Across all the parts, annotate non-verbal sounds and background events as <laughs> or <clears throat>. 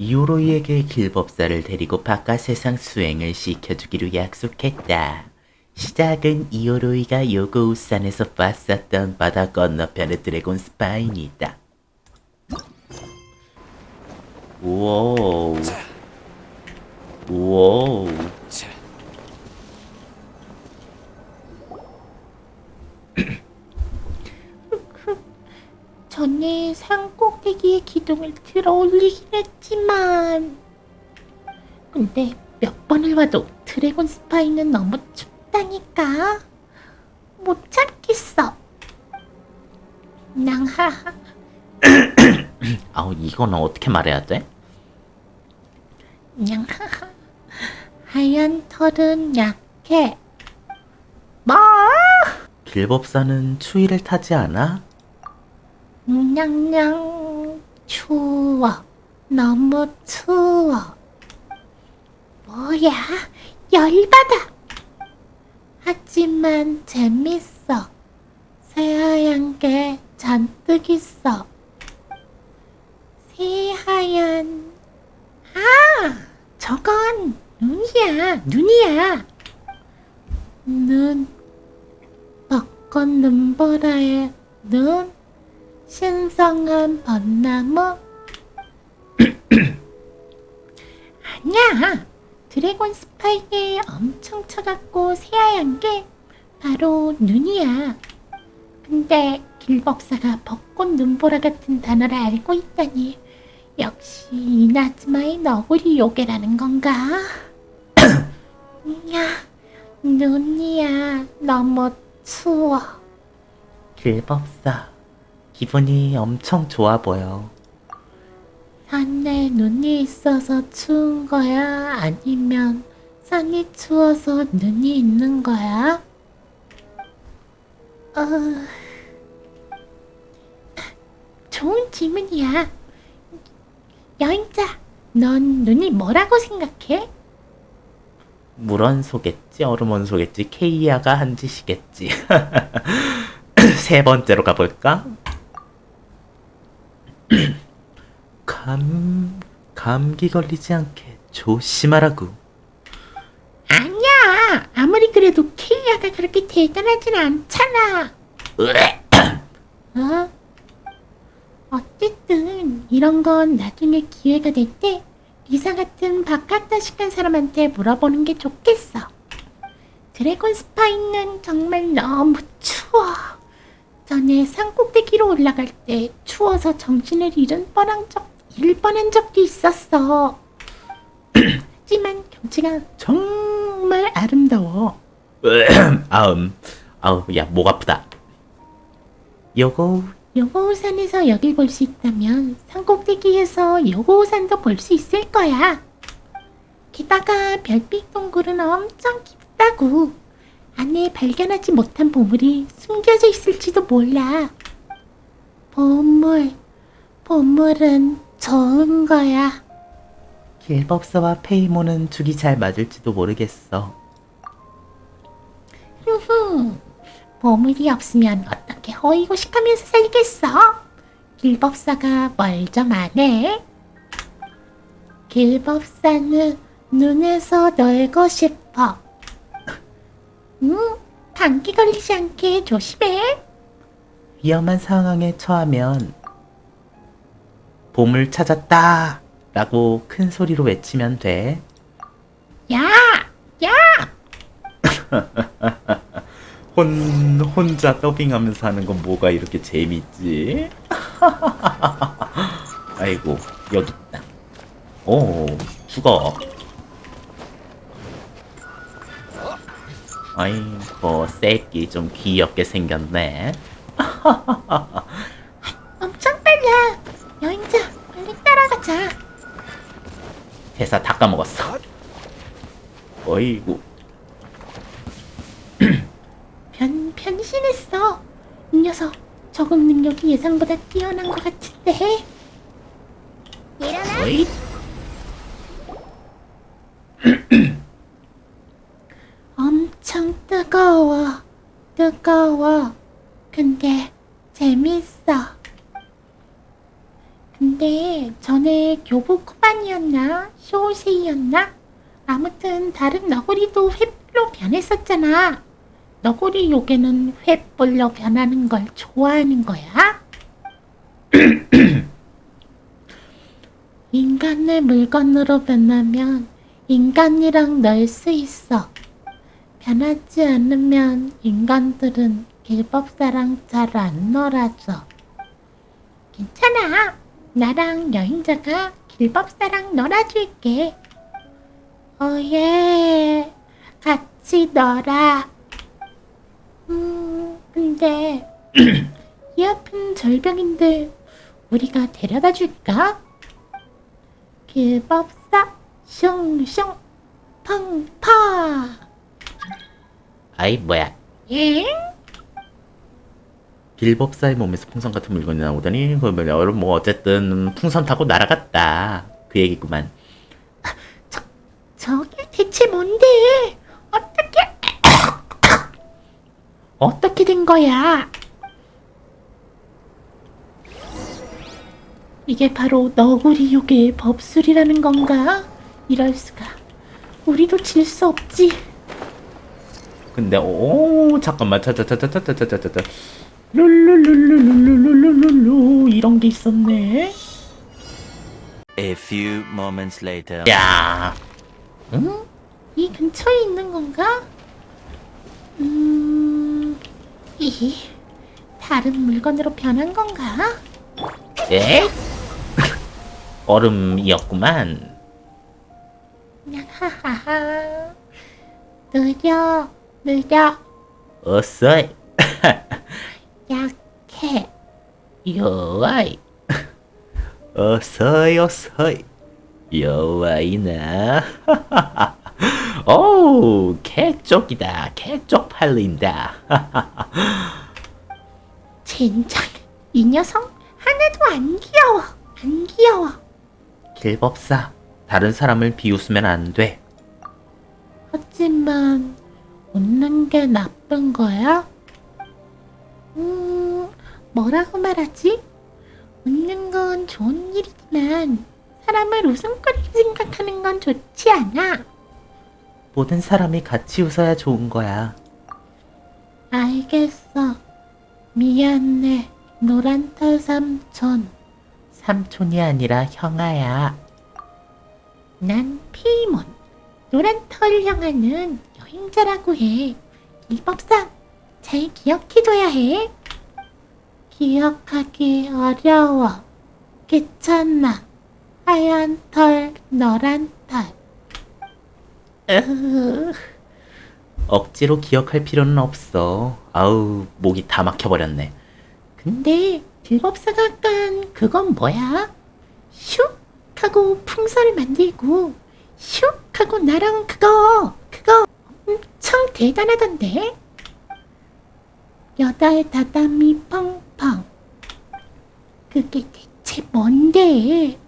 요로이에게 길법사를 데리고 바깥 세상 수행을 시켜주기로 약속했다. 시작은 이오로이가 요고우산에서 봤었던 바다 건너편의 드래곤 스파인이다. 우와우. 우와우. 전에 산꼭대기에 기둥을 들어 올리긴 했지만 근데 몇 번을 와도 드래곤 스파이는 너무 춥다니까 못 참겠어 낭하하 <coughs> 아우, 이거는 어떻게 말해야 돼? 냥 하하 하얀 털은 약해 뭐? 길법사는 추위를 타지 않아? 냥냥 추워. 너무 추워. 뭐야? 열받아. 하지만 재밌어. 새하얀 게 잔뜩 있어. 새하얀. 아! 저건 눈이야. 눈이야. 눈. 벚꽃 눈보라의 눈 신성한 벚나무? <clears throat> 아니야. 드래곤 스파이에 엄청 차갑고 새하얀 게 바로 눈이야. 근데 길법사가 벚꽃 눈보라 같은 단어를 알고 있다니 역시 이나즈마의 너구리 요괴라는 건가? <clears throat> 야, 눈이야. 너무 추워. 길법사. 기분이 엄청 좋아 보여. 산에 눈이 있어서 추운 거야? 아니면 산이 추워서 눈이 있는 거야? 어... 좋은 질문이야. 여행자, 넌 눈이 뭐라고 생각해? 물원 소겠지, 얼음원 소겠지, 케이아가 한 짓이겠지. <laughs> 세 번째로 가볼까? <clears throat> 감, 감기 걸리지 않게 조심하라고. 아니야. 아무리 그래도 케이아가 그렇게 대단하진 않잖아. <clears throat> 어? 어쨌든 이런 건 나중에 기회가 될 때 리사 같은 바깥 다식한 사람한테 물어보는 게 좋겠어. 드래곤 스파이는 정말 너무 추워. 전에 산 꼭대기로 올라갈 때 추워서 정신을 잃은 뻔한 적, 잃을 뻔한 적도 있었어. <clears throat> 하지만 경치가 정말 아름다워. <clears throat> 아음, 아우, 야, 목 아프다. 요거, 요고우산에서 여길 볼 수 있다면 산 꼭대기에서 요고우산도 볼 수 있을 거야. 게다가 별빛 동굴은 엄청 깊다고. 안에 발견하지 못한 보물이 숨겨져 있을지도 몰라. 보물, 보물은 좋은 거야. 길법사와 페이모는 죽이 잘 맞을지도 모르겠어. 흐흐. 보물이 없으면 어떻게 허이고식하면서 살겠어? 길법사가 뭘좀 아네? 길법사는 눈에서 놀고 싶어. 응? 감기 걸리지 않게 조심해. 위험한 상황에 처하면 보물 찾았다! 라고 큰 소리로 외치면 돼. 야! 야! <laughs> 혼, 혼자 더빙하면서 하는 건 뭐가 이렇게 재밌지? <laughs> 아이고, 여기 있다. 오, 죽어. 아이고, 새끼 좀 귀엽게 생겼네. <laughs> 엄청 빨라. 여행자, 빨리 따라가자. 회사 다 까먹었어. 어이구, <clears throat> 변, 변신했어. 이 녀석, 적응 능력이 예상보다 뛰어난 것 같은데. 어이? 엄청 뜨거워. 뜨거워. 근데 재밌어. 근데 전에 교복 코코반이었나? 쇼세이였나? 아무튼 다른 너구리도 횃불로 변했었잖아. 너구리 요괴는 횃불로 변하는 걸 좋아하는 거야? <clears throat> 인간의 물건으로 변하면 인간이랑 놀수 있어. 변하지 않으면 인간들은 길법사랑 잘 안 놀아줘. 괜찮아. 나랑 여행자가 길법사랑 놀아줄게. 어예. 같이 놀아. 음, 근데 이 앞은 절벽인데 우리가 데려다 줄까? 길법사 슝슝 펑파 아이 뭐야 예? 빌법사의 몸에서 풍선 같은 물건이 나오더니 그러면 뭐 어쨌든 풍선 타고 날아갔다 그 얘기구만 저게 대체 뭔데? 어떻게 어떻게 된 거야? 이게 바로 너구리 요괴의 법술이라는 건가? 이럴 수가. 우리도 질 수 없지. 근데 오 잠깐만 차차차차차차차차 룰루룰루룰루룰루룰루 이런 게 있었네 A few moments later. 야 응? 이 근처에 있는 건가? 음, 이 다른 물건으로 변한 건가? 에? 얼음이었구만 하하하. 느려, 느려, 어서 약해. 여와이 어서이 어서이 여와이나 <laughs> 어우 개쪽이다 개쪽 팔린다 <laughs> 젠장, 이 녀석 하나도 안 귀여워. 안 귀여워. 길법사 다른 사람을 비웃으면 안돼 하지만 웃는 게 나쁜 거야? 음, 뭐라고 말하지? 웃는 건 좋은 일이지만 사람을 웃음거리로 생각하는 건 좋지 않아. 모든 사람이 같이 웃어야 좋은 거야 알겠어. 미안해. 노란털 삼촌. 삼촌이 아니라 형아야 난 피몬. 노란털 형아는 여행자라고 해. 일법상 잘 기억해줘야 해. 기억하기 어려워. 괜찮아. 하얀 털, 노란 털. 으, 억지로 기억할 필요는 없어. 아우 목이 다 막혀버렸네. 근데 아깐 그건 뭐야? 슉 하고 풍선을 만들고 슉 하고 날아온 그거 그거 엄청 대단하던데? 여덟 다다미 펑펑. 그게 대체 뭔데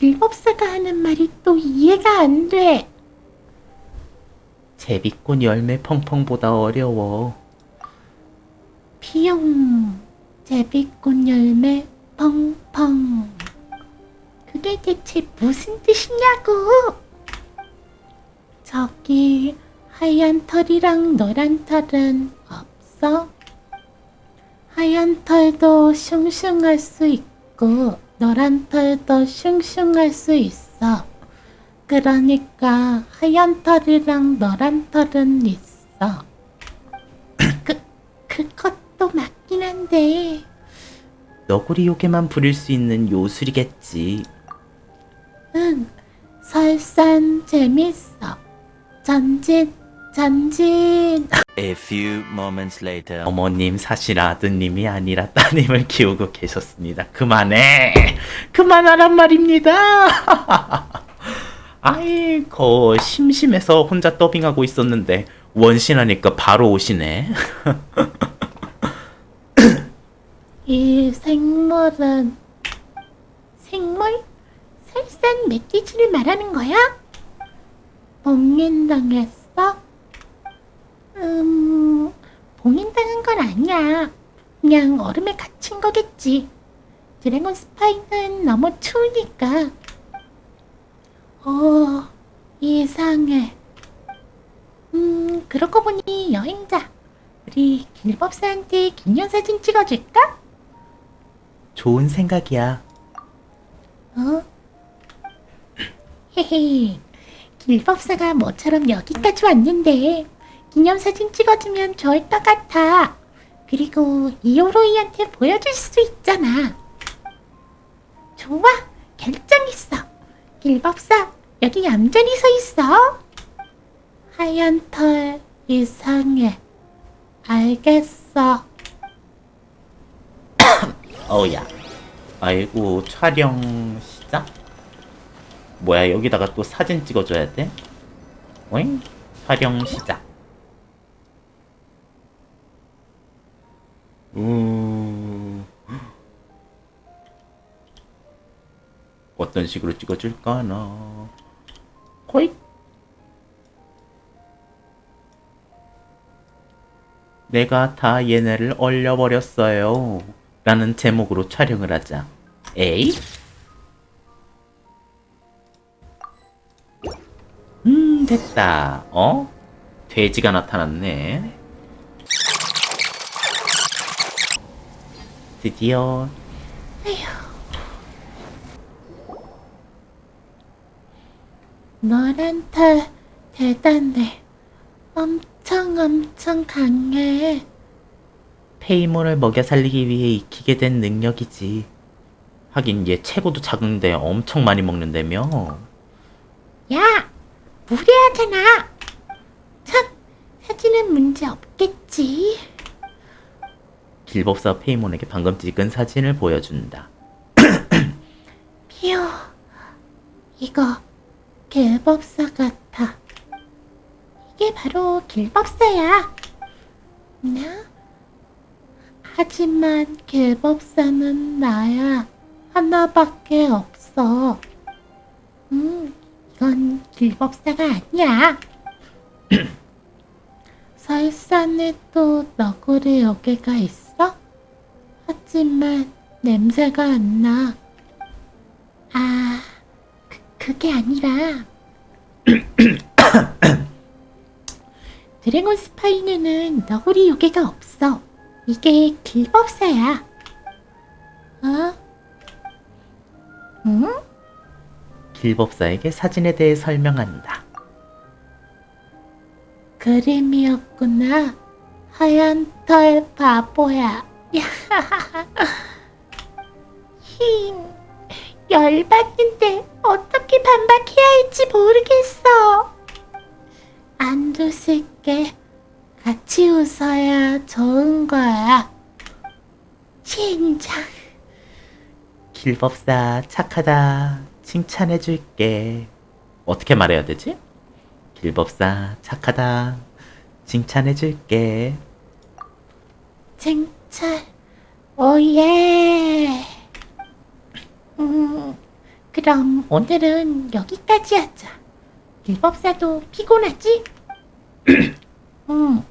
길법사가 하는 말이 또 이해가 안 돼. 제비꽃 열매 펑펑보다 어려워. 피용 제비꽃 열매 펑펑. 그게 대체 무슨 뜻이냐고? 저기 하얀 털이랑 노란 털은 없어? 하얀 털도 슝슝할 수 있고 노란 털도 슝슝할 수 있어. 그러니까 하얀 털이랑 노란 털은 있어. 그, 그것도 맞긴 한데. 너구리 요괴만 부릴 수 있는 요술이겠지. 응 설산 재밌어. 전진 전진 A few moments later. 어머님 사실 아드님이 아니라 따님을 키우고 계셨습니다. 그만해. 그만하란 말입니다. <laughs> 아이고 심심해서 혼자 더빙하고 있었는데 원신하니까 바로 오시네. <laughs> 이 생물은 생물? 설산 멧돼지를 말하는 거야? 봉인당했어? 음, 봉인당한 건 아니야. 그냥 얼음에 갇힌 거겠지. 드래곤 스파이는 너무 추우니까. 어, 이상해. 음, 그러고 보니 여행자. 우리 길법사한테 기념사진 찍어줄까? 좋은 생각이야. 어? 헤헤. 길법사가 모처럼 여기까지 왔는데 기념사진 찍어주면 좋을 것 같아. 그리고 이오로이한테 보여줄 수 있잖아. 좋아, 결정했어. 길법사, 여기 얌전히 서 있어. 하얀 털 이상해. 알겠어. <coughs> 어우야. 아이고, 촬영 시작? 뭐야, 여기다가 또 사진 찍어줘야 돼? 오잉? 촬영 시작. 식으로 찍어줄까나? 호잇! 내가 다 얘네를 얼려버렸어요. 라는 제목으로 촬영을 하자. 에이? 음, 됐다. 어? 돼지가 나타났네. 드디어 너란 털 대단해. 엄청 엄청 강해. 페이몬을 먹여 살리기 위해 익히게 된 능력이지. 하긴 얘 체구도 작은데 엄청 많이 먹는다며. 야, 무례하잖아. 참, 사진은 문제 없겠지. 길법사 페이몬에게 방금 찍은 사진을 보여준다. 피오, 이거 길법사 같아. 이게 바로 길법사야. 나? 하지만 길법사는 나야. 하나밖에 없어. 음, 이건 길법사가 아니야. <clears throat> 설산에도 너구리 요괴가 있어? 하지만 냄새가 안 나. 아, 그, 그게 아니라. <coughs> 드래곤 스파이는 너구리 요괴가 없어. 이게 길법사야. 어? 응? 길법사에게 사진에 대해 설명한다. 그림이었구나. 하얀 털 바보야. <laughs> 힘. 열받는데 어떻게 반박해야 할지 모르겠어. 안 웃을게. 같이 웃어야 좋은 거야. 진작. 길법사 착하다. 칭찬해 줄게. 어떻게 말해야 되지? 길법사 착하다. 칭찬해 줄게. 칭찬. 오예. 음, 그럼 오늘은 여기까지 하자. 길법사도 피곤하지? <clears throat> 음.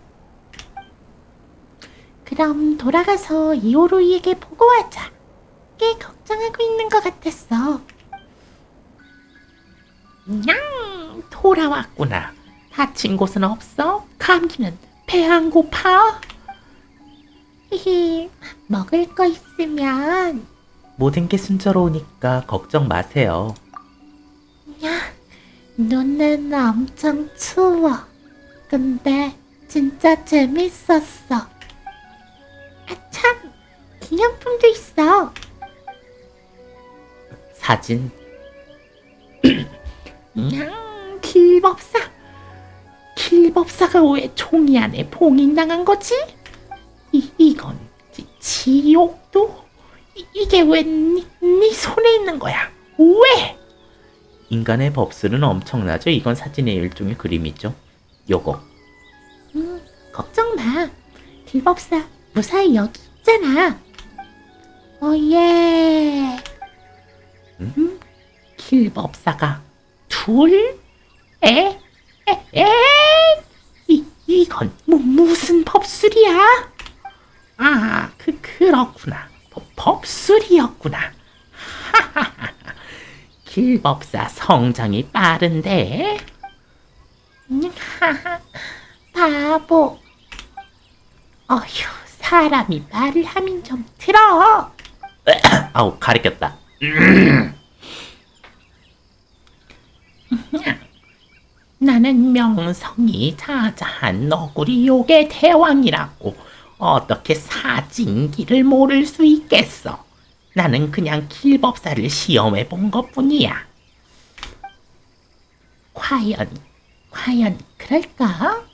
그럼 돌아가서 이오로이에게 보고하자. 꽤 걱정하고 있는 것 같았어. 냥 돌아왔구나. 다친 곳은 없어? 감기는 배 안 고파? 히히, 먹을 거 있으면 모든 게 순조로우니까 걱정 마세요. 야, 눈은 엄청 추워. 근데 진짜 재밌었어. 아, 참, 기념품도 있어. 사진 <clears throat> 냥, 길법사. 길법사가 왜 종이 안에 봉인당한 거지? 이, 이건 지, 지옥도? 이, 이게 왜 네, 네 손에 있는 거야? 왜? 인간의 법술은 엄청나죠? 이건 사진의 일종의 그림이죠. 요거 음, 걱정 마. 길법사 무사히 여기 있잖아. 오예. 음? 길법사가 둘? 에? 에? 에? 이, 이건 뭐, 무슨 법술이야? 아, 그, 그렇구나. 법, 법술이었구나. 하하하. <laughs> 길법사 성장이 빠른데? 음, <laughs> 하하, 바보. 어휴, 사람이 말을 하면 좀 들어. <coughs> 아우, 가리켰다. <coughs> 나는 명성이 자자한 너구리 요괴 대왕이라고 어떻게 사진기를 모를 수 있겠어. 나는 그냥 길법사를 시험해 본 것뿐이야. 과연, 과연 그럴까?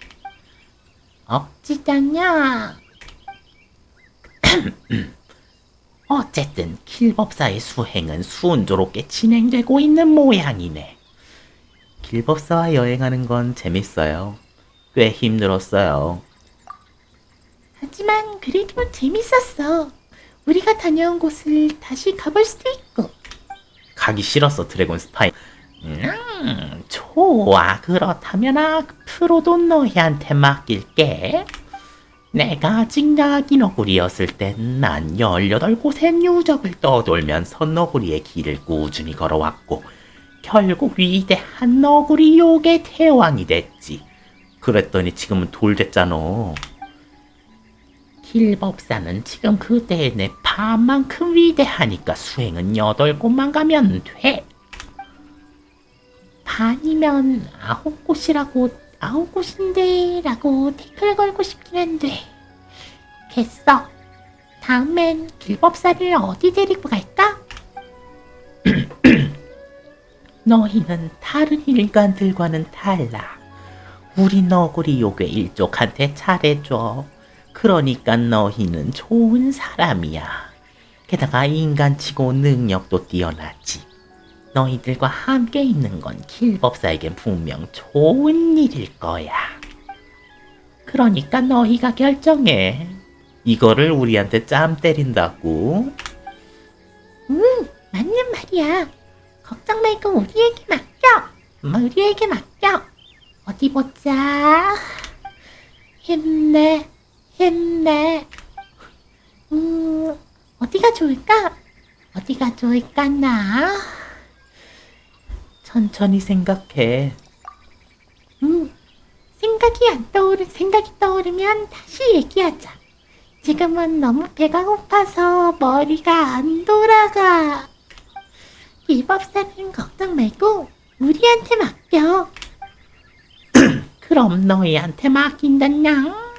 억지다냐? <clears throat> 어쨌든 길법사의 수행은 순조롭게 진행되고 있는 모양이네. 길법사와 여행하는 건 재밌어요. 꽤 힘들었어요. 하지만 그래도 재밌었어. 우리가 다녀온 곳을 다시 가볼 수도 있고. 가기 싫었어 드래곤 스파이. 음, 좋아. 그렇다면 앞으로도 너희한테 맡길게. 내가 나기 너구리였을 땐 난 18곳의 유적을 떠돌면서 너구리의 길을 꾸준히 걸어왔고 결국 위대한 너구리 요괴 대왕이 됐지. 그랬더니 지금은 돌 됐잖아. 길법사는 지금 그때의 내 반만큼 위대하니까 수행은 여덟 곳만 가면 돼. 반이면 아홉 곳이라고 아홉 곳인데 라고 댓글 걸고 싶긴 한데 됐어 다음엔 길법사를 어디 데리고 갈까? <clears throat> 너희는 다른 인간들과는 달라. 우리 너구리 요괴 일족한테 잘해줘. 그러니까 너희는 좋은 사람이야. 게다가 인간치고 능력도 뛰어나지. 너희들과 함께 있는 건 길법사에겐 분명 좋은 일일 거야. 그러니까 너희가 결정해. 이거를 우리한테 짬 때린다고? 맞는 말이야 걱정 말고 우리에게 맡겨 우리에게 맡겨 어디 보자 힘내 힘내 음 어디가 좋을까 어디가 좋을까 나 천천히 생각해. 음, 생각이 안 떠오르, 생각이 떠오르면 다시 얘기하자. 지금은 너무 배가 고파서 머리가 안 돌아가. 일법사는 걱정 말고 우리한테 맡겨. <clears throat> 그럼 너희한테 맡긴다냥.